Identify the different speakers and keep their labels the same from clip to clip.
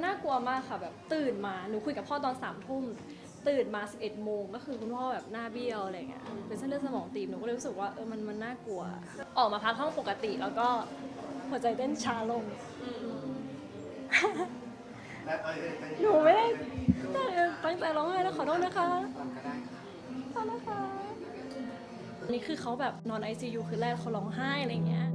Speaker 1: มันน่ากลัวมากค่ะแบบตื่นมาหนูคุยกับพ่อตอนสามทุ่มตื่นมา 11โมงก็คือคุณพ่อแบบหน้าเบี้ยวอะไรเงี้ยเป็นเส้นเลือดสมองตีบหนูก็เลยรู้สึกว่าเออมันมันน่ากลัว ออกมาพักห้องปกติแล้วก็หัวใจเต้นช้าลงหนูไม่ได้ตั้งใจร้องไห้แล้วขอโทษนะคะขอโทษนะคะอันนี้คือเขาแบบนอน ICU คือแรกเขาร้องไห้อะไรเงี้ย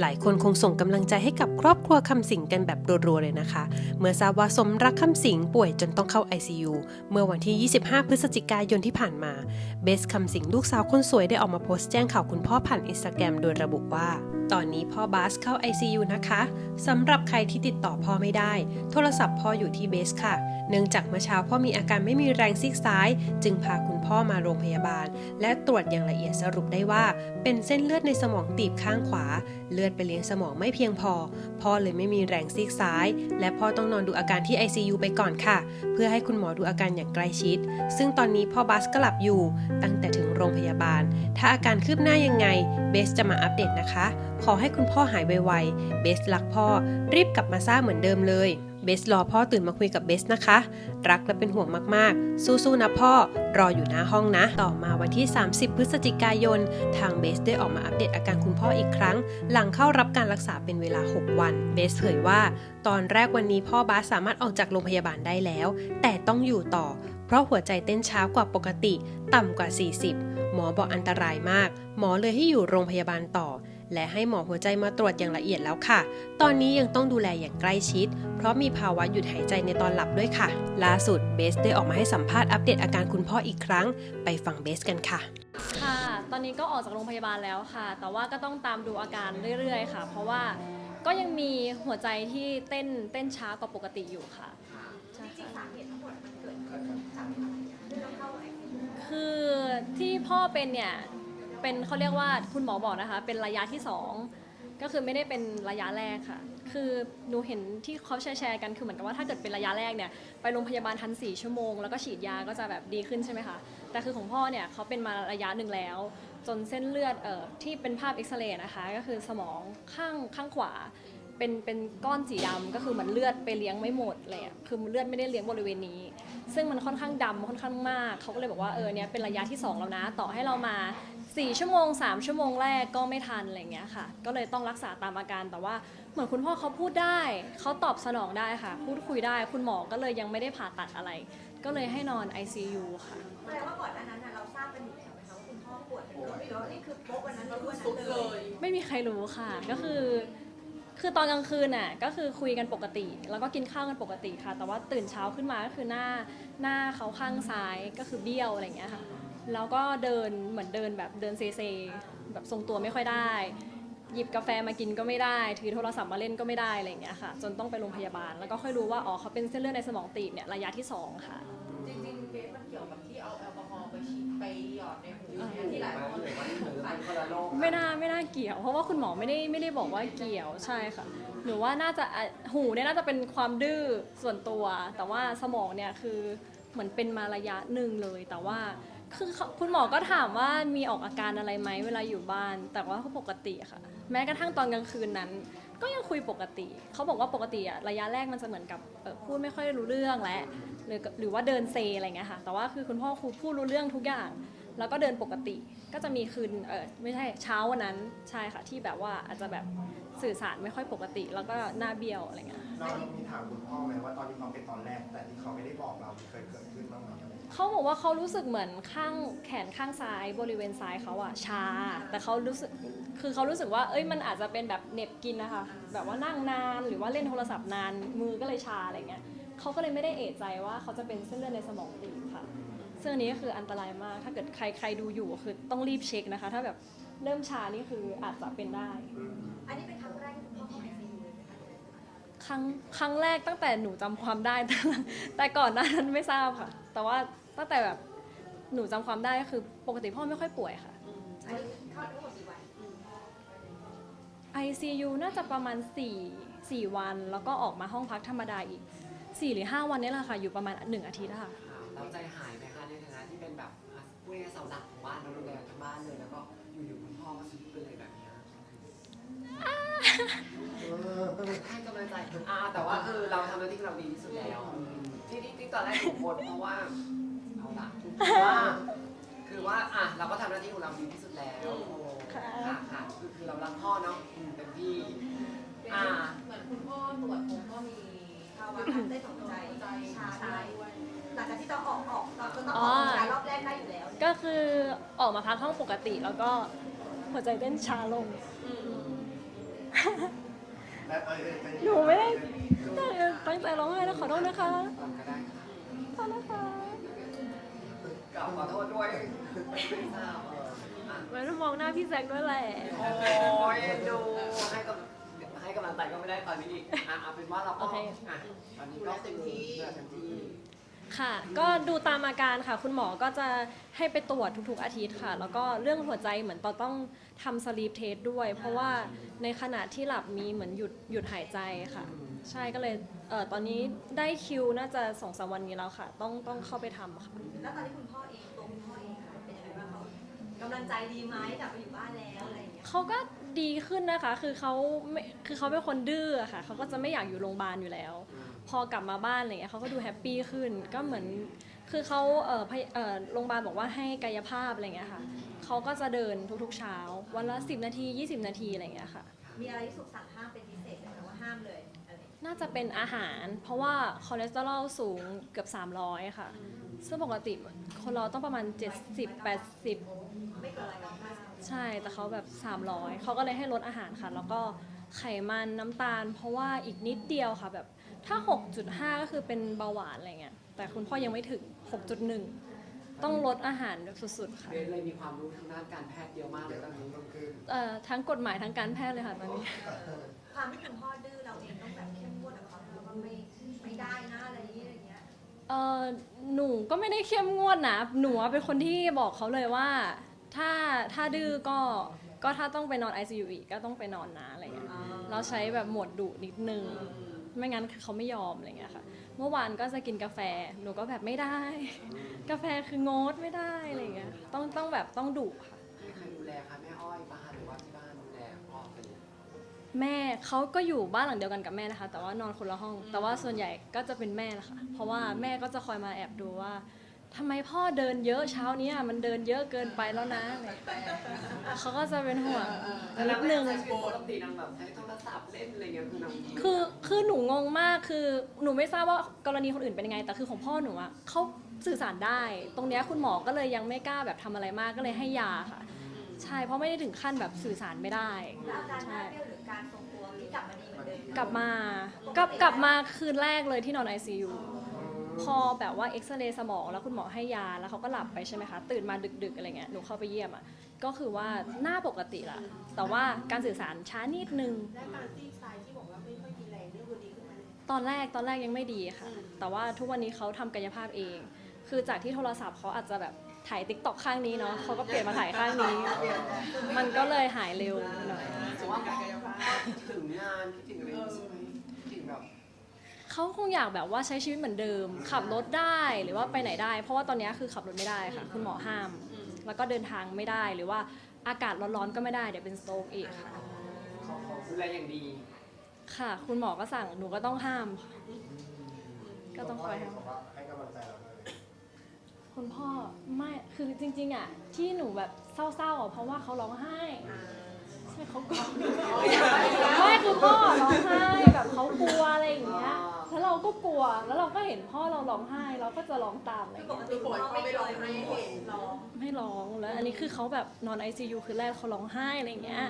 Speaker 2: หลายคนคงส่งกำลังใจให้กับครอบครัวคำสิงกันแบบรัวๆเลยนะคะ เมื่อทราบว่าสมรักคำสิงป่วยจนต้องเข้า ICU เมื่อวันที่ 25 พฤศจิกายนที่ผ่านมา เบสคำสิงลูกสาวคนสวยได้ออกมาโพสต์แจ้งข่าวคุณพ่อผ่านอินสตาแกรมโดยระบุว่า ตอนนี้พ่อบาสเข้า ICU นะคะสำหรับใครที่ติดต่อพ่อไม่ได้ โทรศัพท์พ่ออยู่ที่เบสค่ะ เนื่องจากเมื่อเช้าพ่อมีอาการไม่มีแรงซีกซ้าย จึงพาคุณพ่อมาโรงพยาบาล และตรวจอย่างละเอียดสรุปได้ว่า เป็นเส้นเลือดในสมองตีบข้างขวา เลือดไปเลี้ยงสมองไม่เพียงพอ พ่อเลยไม่มีแรงซีกซ้าย และพ่อต้องนอนดูอาการที่ ICU ไปก่อนค่ะ เพื่อให้คุณหมอดูอาการอย่างใกล้ชิด ซึ่งตอนนี้พ่อบัสก็หลับอยู่ ตั้งแต่ถึงโรงพยาบาล ถ้าอาการคืบหน้ายังไง สจะมาอัปเดตนะคะ ขอให้คุณพ่อหายไวๆ เบสรักพ่อ รีบกลับมาซ่าเหมือนเดิมเลย เบสรอพ่อตื่นมาคุยกับเบสนะคะ รักและเป็นห่วงมากๆ สู้ๆนะพ่อ รออยู่หน้าห้องนะ ต่อมาวันที่ 30 พฤศจิกายน ทางเบสได้ออกมาอัปเดตอาการคุณพ่ออีกครั้ง หลังเข้ารับการรักษาเป็นเวลา 6 วัน เบสเผยว่า ตอนแรกวันนี้พ่อบาสสามารถออกจากโรงพยาบาลได้แล้ว แต่ต้องอยู่ต่อ เพราะหัวใจเต้นช้ากว่าปกติ ต่ำกว่า 40 หมอบอกอันตรายมาก หมอเลยให้อยู่โรงพยาบาลต่อ และให้หมอหัวใจมาตรวจอย่างละเอียดแล้วค่ะ ตอนนี้ยังต้องดูแลอย่างใกล้ชิด เพราะมีภาวะหยุดหายใจในตอนหลับด้วยค่ะ ล่าสุดเบสได้ออกมาให้สัมภาษณ์อัปเดตอาการคุณพ่ออีกครั้ง ไปฟังเบสกันค่ะ
Speaker 1: ค่ะ ตอนนี้ก็ออกจากโรงพยาบาลแล้วค่ะ แต่ว่าก็ต้องตามดูอาการเรื่อยๆ ค่ะ เพราะว่าก็ยังมีหัวใจที่เต้นเต้นช้ากว่าปกติอยู่ค่ะใช่ค่ะ คือที่พ่อเป็นเนี่ยเป็นเขาเรียกว่าคุณหมอบอกนะคะ เป็นระยะที่สองก็คือไม่ได้เป็นระยะแรกค่ะ คือหนูเห็นที่เขาแชร์ๆกันคือเหมือนกับว่าถ้าเกิดเป็นระยะแรกเนี่ยไปโรงพยาบาลทันสี่ชั่วโมงแล้วก็ฉีดยาก็จะแบบดีขึ้นใช่ไหมคะแต่คือของพ่อเนี่ยเขาเป็นมาระยะหนึ่งแล้ว จนเส้นเลือดเอ่อที่เป็นภาพเอ็กซเรย์นะคะ ก็คือสมองข้างข้างขวา เป็นเป็นก้อนสีดำก็คือเหมือนเลือดไปเลี้ยงไม่หมดเลยอะคือเลือดไม่ได้เลี้ยงบริเวณนี้ ซึ่งมันค่อนข้างดำค่อนข้างมาก เขาก็เลยบอกว่าเออเนี่ยเป็นระยะที่2แล้วนะ ต่อให้เรามา 4 ชั่วโมง 3 ชั่วโมงแรกก็ไม่ทันอะไรอย่างเงี้ยค่ะ ก็เลยต้องรักษาตามอาการแต่ว่าเหมือนคุณพ่อเขาพูดได้ เขาตอบสนองได้ค่ะ พูดคุยได้คุณหมอก็เลยยังไม่ได้ผ่าตัดอะไร ก็เลยให้นอน ICU ค่ะ
Speaker 3: แปลว่าก่อนหน้านั้นน่ะเราทราบกันอยู่แล้วไหมคะว่าคุณพ่อป่วยเป็นโรคนี้แล้วนี่คือโป๊ะวันนั้นเราด้วยนั้นเลย
Speaker 1: ไม่มีใครรู้ค่ะ ก็คือ คือตอนกลางคืนน่ะก็คือคุยกันปกติ แล้วก็กินข้าวกันปกติค่ะ แต่ว่าตื่นเช้าขึ้นมาก็คือหน้าหน้าเขาข้างซ้ายก็คือเบี้ยวอะไรอย่างเงี้ยค่ะแล้วก็เดินเหมือนเดินแบบเดินเซเซแบบทรงตัวไม่ค่อยได้ หยิบกาแฟมากินก็ไม่ได้ ถือโทรศัพท์มาเล่นก็ไม่ได้อะไรอย่างเงี้ยค่ะ จนต้องไปโรงพยาบาล แล้วก็ค่อยรู้ว่าอ๋อเขาเป็นเส้นเลือดในสมองตีบเนี่ยระยะที่สองค่ะ
Speaker 4: จริงๆเบสมันเกี่ยวกับที่เอาแอลกอฮอล์ไปฉีดไปหยอดในหูเนี่ย ที่หลายคนสงสัยคนละโรค
Speaker 1: ไม่น่าไม่น่าเกี่ยว เพราะว่าคุณหมอไม่ได้ไม่ได้บอกว่าเกี่ยวใช่ค่ะหนูว่าน่าจะอะหูเนี่ยน่าจะเป็นความดื้อส่วนตัว แต่ว่าสมองเนี่ยคือเหมือนเป็นมาระยะหนึ่งเลย แต่ว่าคือเขาคุณหมอก็ถามว่ามีออกอาการอะไรไหมเวลาอยู่บ้าน แต่ว่าเขาปกติค่ะ แม้กระทั่งตอนกลางคืนนั้น ก็ยังคุยปกติ เขาบอกว่าปกติอะระยะแรกมันจะเหมือนกับเอ่อพูดไม่ค่อยรู้เรื่องและหรือหรือว่าเดินเซอะไรเงี้ยค่ะ แต่ว่าคือคุณพ่อครูพูดรู้เรื่องทุกอย่าง แล้วก็เดินปกติ ก็จะมีคืนเออไม่ใช่เช้าวันนั้นใช่ค่ะที่แบบว่าอาจจะแบบสื่อสารไม่ค่อยปกติ แล้วก็หน้าเบี้ยวอะไรเงี้ย
Speaker 5: เรามีถามคุณพ่อไหมว่าตอนที่เขาเป็นตอนแรก แต่ที่เขาไม่ได้บอกเราเคยเกิดขึ้นบ้างไหมอะไรอย่างเงี้ย
Speaker 1: เขาบอกว่าเขารู้สึกเหมือนข้างแขนข้างซ้ายบริเวณซ้ายเขาอะชา แต่เขารู้สึกคือเขารู้สึกว่า เอ้ยมันอาจจะเป็นแบบเหน็บกินนะคะแบบว่านั่งนานหรือว่าเล่นโทรศัพท์นานมือก็เลยชาอะไรเงี้ยเขาก็เลยไม่ได้เอะใจว่าเขาจะเป็นเส้นเลือดในสมองตีบค่ะ ซึ่งอันนี้ก็คืออันตรายมาก ถ้าเกิดใครใครดูอยู่คือต้องรีบเช็คนะคะ ถ้าแบบเริ่มชานี่คืออาจจะเป็นได้
Speaker 3: อันนี้เป็นครั้งแรกที่คุณพ่อเข้าไอซียูเลยไหมคะ
Speaker 1: ครั้งครั้งแรกตั้งแต่หนูจำความได้ แต่แต่ก่อนหน้านั้นไม่ทราบค่ะ แต่ว่าตั้งแต่แบบหนูจำความได้ก็คือปกติพ่อไม่ค่อยป่วยค่ะ
Speaker 3: อันนี้เข้าทั้งหมดกี่วัน
Speaker 1: ICU น่าจะประมาณ4 4วัน แล้วก็ออกมาห้องพักธรรมดาอีก 4 หรือ 5 วันนี้แหละค่ะ อยู่ประมาณ 1 อาทิตย์อะค่ะ
Speaker 4: เราใจหายไหมค ผู้เลี้ยงเสาหลักของบ้านเราดูแลทั้งบ้านเลยแล้วก็อยู่ๆคุณพ่อก็ซุดไปเลยแบบเนี้ย
Speaker 6: ให้กำลังใจอ่าแต่ว่าคือเราทำหน้าที่ของเราดีที่สุดแล้วที่ที่ที่ตอนแรกถูกบนเพราะว่าเอาละคือว่าคือว่าอะเราก็ทำหน้าที่ของเราดีที่สุดแล้ว
Speaker 1: ค่ะ
Speaker 6: ค่ะค่ะคือคือเรารักพ่อเนาะอืมเต็มที่
Speaker 4: เป็น
Speaker 6: อ่า
Speaker 4: เหมือนคุณพ่อตรวจผมก็มี
Speaker 3: ภาวะการเต้นของหัวใจ
Speaker 4: ใจ
Speaker 3: ชา
Speaker 4: ชา
Speaker 3: ด้วย
Speaker 4: ด้วย
Speaker 3: หลังจากที่ต้องออกออก
Speaker 1: ก็คือออกมาพักห้องปกติ แล้วก็หัวใจเต้นช้าลง
Speaker 5: และเออเป็น
Speaker 1: หนูไม่ได้ตั้งใจร้องไห้แล้วขอโทษนะคะ
Speaker 6: ก็ได้ค่ะ
Speaker 1: ขอโทษนะคะ
Speaker 6: กล่าวขอโทษด้วยไม่ทราบเอออะ
Speaker 1: ไว้มองหน้าพี่แซคด้วยแหละ
Speaker 6: โอ้ยเอ็นดูให้กำให้กำลังใจก็ไม่ได้ตอนนี้อีกอะเอาเป็นว่าเราก็
Speaker 1: โอเค
Speaker 6: อะตอนนี้ก็เต็มที่เต็มที่
Speaker 1: ค่ะ ก็ดูตามอาการค่ะ คุณหมอก็จะให้ไปตรวจทุกๆ อาทิตย์ค่ะ แล้วก็เรื่องหัวใจเหมือนตอนต้องทำสลีปเทสด้วย เพราะว่าในขณะที่หลับมีเหมือนหยุดหยุดหายใจค่ะ ใช่ก็เลยเอ่อตอนนี้ได้คิวน่าจะสองสามวันนี้แล้วค่ะ ต้องต้องเข้าไปทำค่ะ
Speaker 3: แล้วตอนนี้คุณพ่อเองตัวคุณพ่อเองค่ะเป็นยังไงบ้างเขากำลังใจดีไหมกลับไปอยู่บ้านแล้วอะไรอย่างเงี้ย
Speaker 1: เขาก็ดีขึ้นนะคะ คือเขาไม่คือเขาเป็นคนดื้ออะค่ะ เขาก็จะไม่อยากอยู่โรงพยาบาลอยู่แล้ว พอกลับมาบ้านอะไรเงี้ยเขาก็ดูแฮปปี้ขึ้น ก็เหมือนคือเขาเอ่อพยเอ่อโรงพยาบาลบอกว่าให้กายภาพอะไรเงี้ยค่ะเขาก็จะเดินทุกๆเช้า วันละ 10 นาที 20 นาทีอะไรเงี้ยค่ะ
Speaker 3: มีอะไรที่สุกสั่งห้ามเป็นพิเศษไหมคะว่าห้ามเลยอะไรอย่างเงี้ย
Speaker 1: น่าจะเป็นอาหาร เพราะว่าคอเลสเตอรอลสูงเกือบ 300 ค่ะ ซึ่งปกติคนเราต้องประมาณ 70 80
Speaker 3: ไม่เกินอะไรกันมาก
Speaker 1: ใช่ แต่เขาแบบ 300 เขาก็เลยให้ลดอาหารค่ะ แล้วก็ไขมันน้ำตาล เพราะว่าอีกนิดเดียวค่ะแบบ ถ้า 6.5 ก็คือเป็นเบาหวานอะไรเงี้ย แต่คุณพ่อยังไม่ถึง 6.1 ต้องลดอาหารแบบสุดๆค่ะ
Speaker 6: เบสเลยมีความรู้ทางด้านการแพทย์เยอะมากเลยตอนนี้
Speaker 5: ต้องขึ้น
Speaker 1: เอ่อทั้งกฎหมายทั้งการแพทย์เลยค่ะตอนนี้
Speaker 3: ความที่คุณพ่อดื้อเราเองต้องแบบเข้มงวดกับเขานะว่าไม่ไม่ได้นะอะไรอย่างเงี้ยอะไรอย่างเงี้ย
Speaker 1: เออหนูก็ไม่ได้เข้มงวดนะ หนูอะเป็นคนที่บอกเขาเลยว่า ถ้าถ้าดื้อก็ก็ถ้าต้องไปนอน ICU อีกก็ต้องไปนอนนะอะไรเงี้ย เราใช้แบบโหมดดุนิดนึง ไม่งั้นเขาไม่ยอมอะไรเงี้ยค่ะ เมื่อวานก็จะกินกาแฟหนูก็แบบไม่ได้ กาแฟคืองดไม่ได้อะไรเงี้ยต้องต้องแบบต้องดุค่ะ
Speaker 6: ให้ใครดูแลคะแม่อ้อยปะคะหรือว่าที่บ้านดูแลพ่อเป็น
Speaker 1: แม่เขาก็อยู่บ้านหลังเดียวกันกับแม่นะคะ แต่ว่านอนคนละห้อง แต่ว่าส่วนใหญ่ก็จะเป็นแม่แหละค่ะเพราะว่าแม่ก็จะคอยมาแอบดูว่า ทำไมพ่อเดินเยอะเช้าเนี้ยมันเดินเยอะเกินไปแล้วนะอะไรอย่างเงี้ยเขาก็จะเป็นห่วงนิดนึง
Speaker 6: ใช้ชีวิตปกตินางแบบใช้โทรศัพท์เล่นอะไรเงี้ยคือนาง
Speaker 1: คือคือหนูงงมากคือหนูไม่ทราบว่ากรณีคนอื่นเป็นยังไงแต่คือของพ่อหนูอะเขาสื่อสารได้ ตรงเนี้ยคุณหมอก็เลยยังไม่กล้าแบบทำอะไรมากก็เลยให้ยาค่ะ ใช่เพราะไม่ได้ถึงขั้นแบบสื่อสารไม่ได้
Speaker 3: แล้วอาการหน้าเบี้ยวหรือการทรงตัวที่กลับมาดีเหมือนเดิม
Speaker 1: กลับมากับกลับมาคืนแรกเลยที่นอน ICU พอแบบว่าเอ็กซเรย์สมองแล้วคุณหมอให้ยาแล้วเขาก็หลับไปใช่ไหมคะตื่นมาดึกๆอะไรเงี้ยหนูเข้าไปเยี่ยมอะก็คือว่าหน้าปกติละแต่ว่าการสื่อสารช้านิดนึง
Speaker 4: และการซีกซ้ายที่บอกว่าไม่ค่อยมีแรงนี่คือดีขึ้นไหม
Speaker 1: ตอนแรกตอนแรกยังไม่ดีค่ะ แต่ว่าทุกวันนี้เขาทำกายภาพเอง คือจากที่โทรศัพท์เขาอาจจะแบบถ่ายติ๊กต็อกข้างนี้เนาะเขาก็เปลี่ยนมาถ่ายข้างนี้ มันก็เลยหายเร็วหน่อย
Speaker 6: แต่ว่าพ่อคิดถึงงานคิดถึงอะไรอย่างงี้ใช่ไหม
Speaker 1: เขาคงอยากแบบว่าใช้ชีวิตเหมือนเดิม ขับรถได้หรือว่าไปไหนได้ เพราะว่าตอนนี้คือขับรถไม่ได้ค่ะ คุณหมอห้าม แล้วก็เดินทางไม่ได้หรือว่าอากาศร้อนๆก็ไม่ได้เดี๋ยวเป็นสโตรกอีกค่ะ
Speaker 6: เขาเขาดูแลอย่างดี
Speaker 1: ค่ะ คุณหมอก็สั่งหนูก็ต้องห้ามค่ะ ก็ต้องคอยห้าม
Speaker 5: บอกว่าให้กำลังใจเราเลย
Speaker 1: คุณพ่อไม่คือจริง ๆอะที่หนูแบบเศร้าๆอะเพราะว่าเขาร้องไห้ใช่เขากลัวไม่คือพ่อร้องไห้แบบเขากลัวอะไรอย่างเงี้ย แล้วเราก็กลัว แล้วเราก็เห็นพ่อเราร้องไห้ เราก็จะร้องตามอะไร
Speaker 3: คือ
Speaker 1: เงี้
Speaker 3: ป
Speaker 1: ย
Speaker 3: กติคุณพ่อไม่เคยให้เห็นร้อง
Speaker 1: ไม่ร้องแล้ว อันนี้คือเขาแบบนอน ICU คือแรกเขาร้องไห้อะไรเงี้ย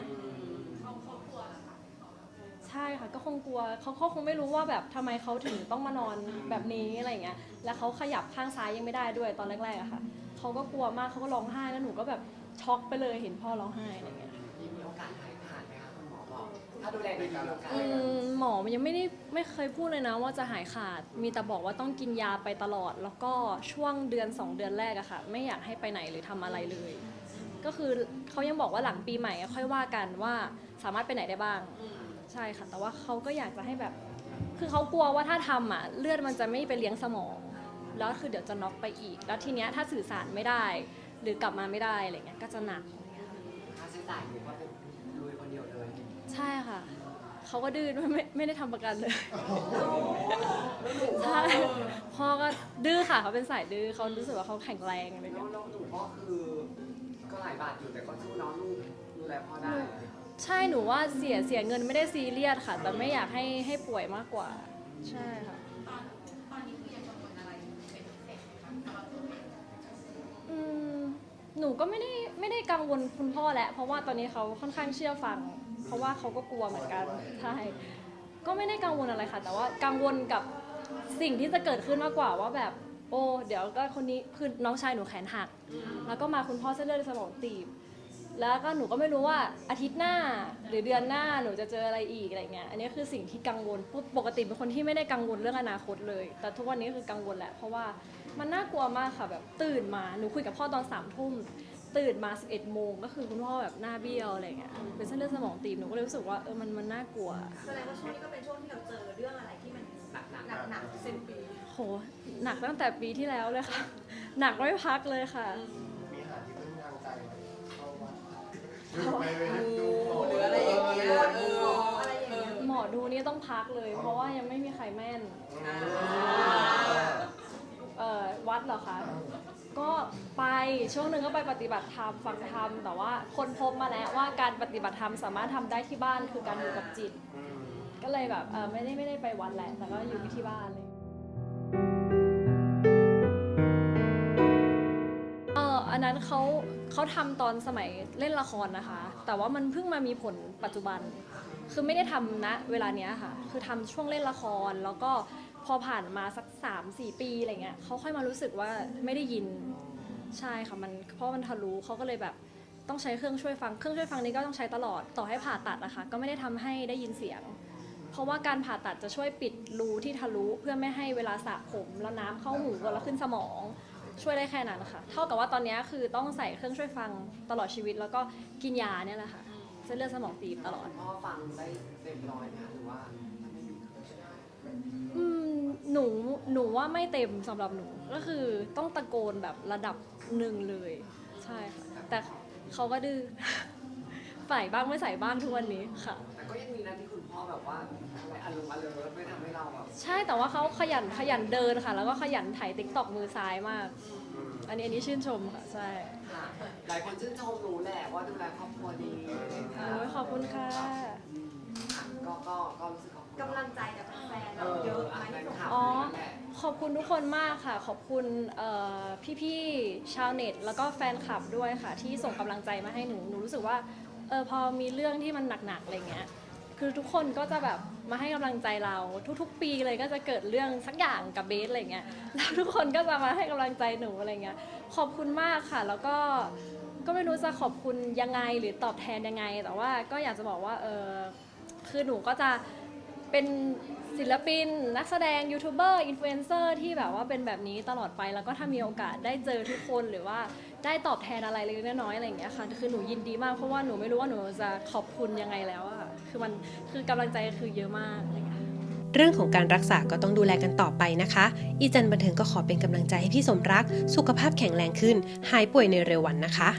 Speaker 1: ใช่ค่ะก็คงกลัวเขาเขาคงไม่รู้ว่าแบบทำไมเขาถึงต้องมานอนแบบนี้อะไรเงี้ยแล้วเขาขยับข้างซ้ายยังไม่ได้ด้วยตอนแรกๆอะค่ะเขาก็กลัวมากเขาก็ร้องไห้แล้วหนูก็แบบช็อกไปเลยเห็นพ่อร้องไห้อะไรเงี้ย
Speaker 6: ถ้าดูแลดีมีโอกาส
Speaker 1: อืมหมอมันยังไม่ได้ไม่เคยพูดเลยนะ ว่าจะหายขาด มีแต่บอกว่าต้องกินยาไปตลอด แล้วก็ช่วงเดือนสองเดือนแรกอะค่ะ ไม่อยากให้ไปไหนหรือทำอะไรเลย ก็คือเขายังบอกว่าหลังปีใหม่อะค่อยว่ากันว่าสามารถไปไหนได้บ้าง ใช่ค่ะ แต่ว่าเขาก็อยากจะให้แบบ คือเขากลัวว่าถ้าทำอะเลือดมันจะไม่ไปเลี้ยงสมอง แล้วคือเดี๋ยวจะน็อกไปอีก แล้วทีเนี้ยถ้าสื่อสารไม่ได้ หรือกลับมาไม่ได้อะไรเงี้ยก็จะหนัก
Speaker 6: ค่าใช้จ่ายหนูก็เป็นลุยคนเดียวเลย
Speaker 1: ใใช่ค่ะ เขาก็ดื้อด้วยไม่ไม่ได้ทำประกันเลยใช่พ่อก็ดื้อค่ะเขาเป็นสายดื้อเขารู้สึกว่าเขาแข็งแรงอะไร
Speaker 6: แล้
Speaker 1: เงี้
Speaker 6: วยแล้วหนูก็คือก็หลายบาทอยู่แต่ก็สู้น้องลูกดูแลพ่อได้
Speaker 1: ใช่หนูว่าเสียเสียเงินไม่ได้ซีเรียสค่ะ แต่ไม่อยากให้ให้ป่วยมากกว่า ใช่ค่ะอืมหนูก็ไม่ได้ ไม่ได้กังวลคุณพ่อแหละเพราะว่าตอนนี้เขาค่อนข้างเชื่อฟัง เพราะว่าเขาก็กลัวเหมือนกันใช่ก็ไม่ได้กังวลอะไรค่ะ แต่ว่ากังวลกับสิ่งที่จะเกิดขึ้นมากกว่าว่าแบบ โอ้เดี๋ยวก็คนนี้คือน้องชายหนูแขนหัก แล้วก็มาคุณพ่อเส้นเลือดในสมองตีบ แล้วก็หนูก็ไม่รู้ว่าอาทิตย์หน้าหรือเดือนหน้าหนูจะเจออะไรอีกอะไรเงี้ยอันนี้คือสิ่งที่กังวลปุ๊บปกติเป็นคนที่ไม่ได้กังวลเรื่องอนาคตเลย แต่ทุกวันนี้คือกังวลแหละเพราะว่ามันน่ากลัวมากค่ะแบบตื่นมาหนูคุยกับพ่อตอนสามทุ่ม ตื่นมา 11 โมงก็คือคุณพ่อแบบหน้าเบี้ยวอะไรเงี้ยเป็นเส้นเลือดสมองตีบหนูก็เลยรู้สึกว่าเออมันมันน่ากลัว
Speaker 3: แสดงว่าช่วงนี้ก็เป็นช่วงที่เราเจอเรื่องอะไรที่มัน
Speaker 6: หนักหนัก
Speaker 3: หนักหนักสิบปี
Speaker 1: โหหนักตั้งแต่ปีที่แล้วเลยค่ะ หนักไม่พักเลยค่ะ
Speaker 5: มีหาที่พึ่งทางใจไหมเข้าวัดหรือไปไปดู
Speaker 6: หรืออะไรอย่างเงี้ยเออ
Speaker 3: อะไรอย่างเงี้ย
Speaker 1: หมอดูนี่ต้องพักเลย เพราะว่ายังไม่มีใครแม่น เอ่อวัดเหรอคะ ก็ไปช่วงหนึ่งก็ไปปฏิบัติธรรมฟังธรรมแต่ว่าคนพบมาแล้วว่าการปฏิบัติธรรมสามารถทำได้ที่บ้านคือการอยู่กับจิต ก็เลยแบบเออไม่ได้ไม่ได้ไปวัดแหละ แต่ก็อยู่ที่บ้านเลยเอออันนั้นเขาเขาทำตอนสมัยเล่นละครนะคะ แต่ว่ามันเพิ่งมามีผลปัจจุบัน คือไม่ได้ทำณเวลาเนี้ยค่ะ คือทำช่วงเล่นละครแล้วก็ พอผ่านมาสัก 3-4 ปีอะไรเงี้ยเขาค่อยมารู้สึกว่าไม่ได้ยินใช่ค่ะมันเพราะมันทะลุเขาก็เลยแบบต้องใช้เครื่องช่วยฟังเครื่องช่วยฟังนี้ก็ต้องใช้ตลอดต่อให้ผ่าตัดนะคะก็ไม่ได้ทำให้ได้ยินเสียง เพราะว่าการผ่าตัดจะช่วยปิดรูที่ทะลุเพื่อไม่ให้เวลาสระผมแล้วน้ำเข้าหูแล้วขึ้นสมองช่วยได้แค่นั้นค่ะเท่ากับว่าตอนนี้คือต้องใส่เครื่องช่วยฟังตลอดชีวิต แล้วก็กินยาเนี่ยแหละค่ะเส้นเลือดสมองตีบตลอด
Speaker 6: พ่อฟังได้เต็มร้อยไหมคะหรือว่า
Speaker 1: หนูหนูว่าไม่เต็มสำหรับหนูก็คือต้องตะโกนแบบระดับหนึ่งเลย ใช่ค่ะแต่เขาก็ดื้อ ใส่บ้างไม่ใส่บ้างทุกวันนี้ค่ะ
Speaker 6: แต่ก็ยังมีนะที่คุณพ่อแบบว่าอะไรอารมณ์อารมณ์ไม่ทำให้เราแบบ
Speaker 1: ใช่แต่ว่าเขาขยันขยันเดินค่ะ แล้วก็ขยันถ่ายติ๊กตอกมือซ้ายมาก อันนี้อันนี้ชื่นชมค่ะใช่
Speaker 6: ค่ะหลายคนชื่นชมรู้แหละว่าดูแลครอบครัวดีค่ะ
Speaker 1: โอ้ยขอบคุณค่ะ
Speaker 6: ก็ก็ก็รู้สึกขอบคุณ
Speaker 3: กำลังใจจากแฟน
Speaker 6: เอ
Speaker 3: เรา
Speaker 6: อ
Speaker 3: เยอะ
Speaker 6: อะ
Speaker 3: ไหม
Speaker 6: แฟน
Speaker 3: ที่ส่ง
Speaker 6: คลับ
Speaker 1: อ๋อ
Speaker 6: นั่นแหละ
Speaker 1: ขอบคุณทุกคนมากค่ะ ขอบคุณเอ่อพี่ๆ ชาวเน็ต แล้วก็แฟนคลับด้วยค่ะ ที่ส่งกำลังใจมาให้หนู หนูรู้สึกว่าเออพอมีเรื่องที่มันหนักๆ อะไรเงี้ย คือทุกคนก็จะแบบมาให้กำลังใจเรา ทุกๆ ปีเลยก็จะเกิดเรื่องสักอย่างกับเบสอะไรเงี้ย แล้วทุกคนก็จะมาให้กำลังใจหนูอะไรเงี้ย ขอบคุณมากค่ะ แล้วก็ ก็ไม่รู้จะขอบคุณยังไงหรือตอบแทนยังไง แต่ว่าก็อยากจะบอกว่าเออ คือหนูก็จะ เป็นศิลปิน นักแสดงยูทูบเบอร์อินฟลูเอนเซอร์ที่แบบว่าเป็นแบบนี้ตลอดไปแล้วก็ถ้ามีโอกาสได้เจอทุกคนหรือว่าได้ตอบแทนอะไรเล็กน้อยอะไรอย่างเงี้ยค่ะคือหนูยินดีมากเพราะว่าหนูไม่รู้ว่าหนูจะขอบคุณยังไงแล้วอะคือมันคือกำลังใจคือเยอะมากเงี้ย
Speaker 2: เรื่องของการรักษาก็ต้องดูแลกันต่อไปนะคะ อีจันบันเทิงก็ขอเป็นกำลังใจให้พี่สมรัก สุขภาพแข็งแรงขึ้น หายป่วยในเร็ววันนะคะ